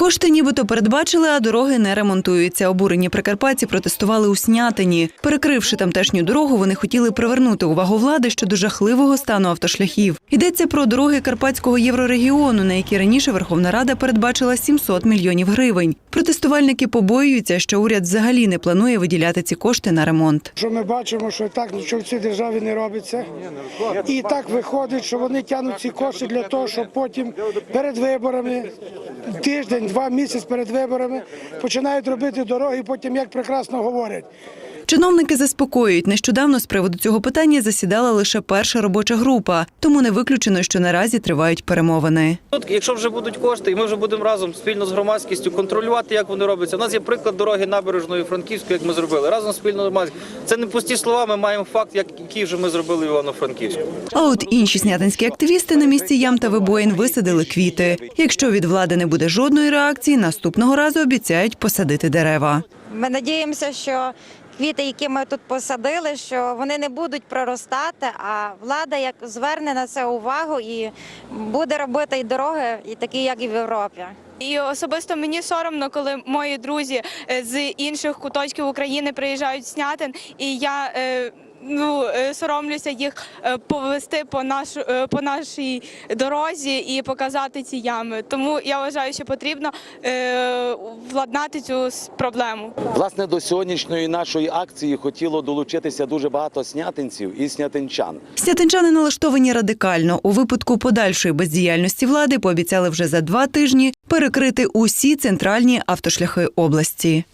Кошти нібито передбачили, а дороги не ремонтуються. Обурені прикарпатці протестували у Снятині. Перекривши тамтешню дорогу, вони хотіли привернути увагу влади щодо жахливого стану автошляхів. Йдеться про дороги карпатського єврорегіону, на які раніше Верховна Рада передбачила 700 мільйонів гривень. Протестувальники побоюються, що уряд взагалі не планує виділяти ці кошти на ремонт. Що ми бачимо, що так нічого в цій державі не робиться. І так виходить, що вони тягнуть ці кошти для того, щоб потім перед виборами, тиждень, два місяці перед виборами починають робити дороги, потім як прекрасно говорять. Чиновники заспокоюють, нещодавно з приводу цього питання засідала лише перша робоча група, тому не виключено, що наразі тривають перемовини. Тут, якщо вже будуть кошти, і ми вже будемо разом спільно з громадськістю контролювати, як вони робляться. У нас є приклад дороги набережної Франківської, як ми зробили. Разом спільно з громадськістю. Це не пусті слова. Ми маємо факт, як який вже ми зробили в Івано-Франківську. А от інші снятинські активісти на місці ям та вибоїн висадили квіти. Якщо від влади не буде жодної реакції, наступного разу обіцяють посадити дерева. Ми надіємося, що квіти, які ми тут посадили, що вони не будуть проростати, а влада як зверне на це увагу і буде робити і дороги, і такі, як і в Європі. І особисто мені соромно, коли мої друзі е, з інших куточків України приїжджають в Снятин, і я е, ну е, соромлюся їх е, повести по нашу е, по нашій дорозі і показати ці ями. Тому я вважаю, що потрібно е, владнати цю проблему. Власне, до сьогоднішньої нашої акції хотіло долучитися дуже багато снятинців і снятинчан. Снятинчани налаштовані радикально. У випадку подальшої бездіяльності влади пообіцяли вже за два тижні перекрити усі центральні автошляхи області.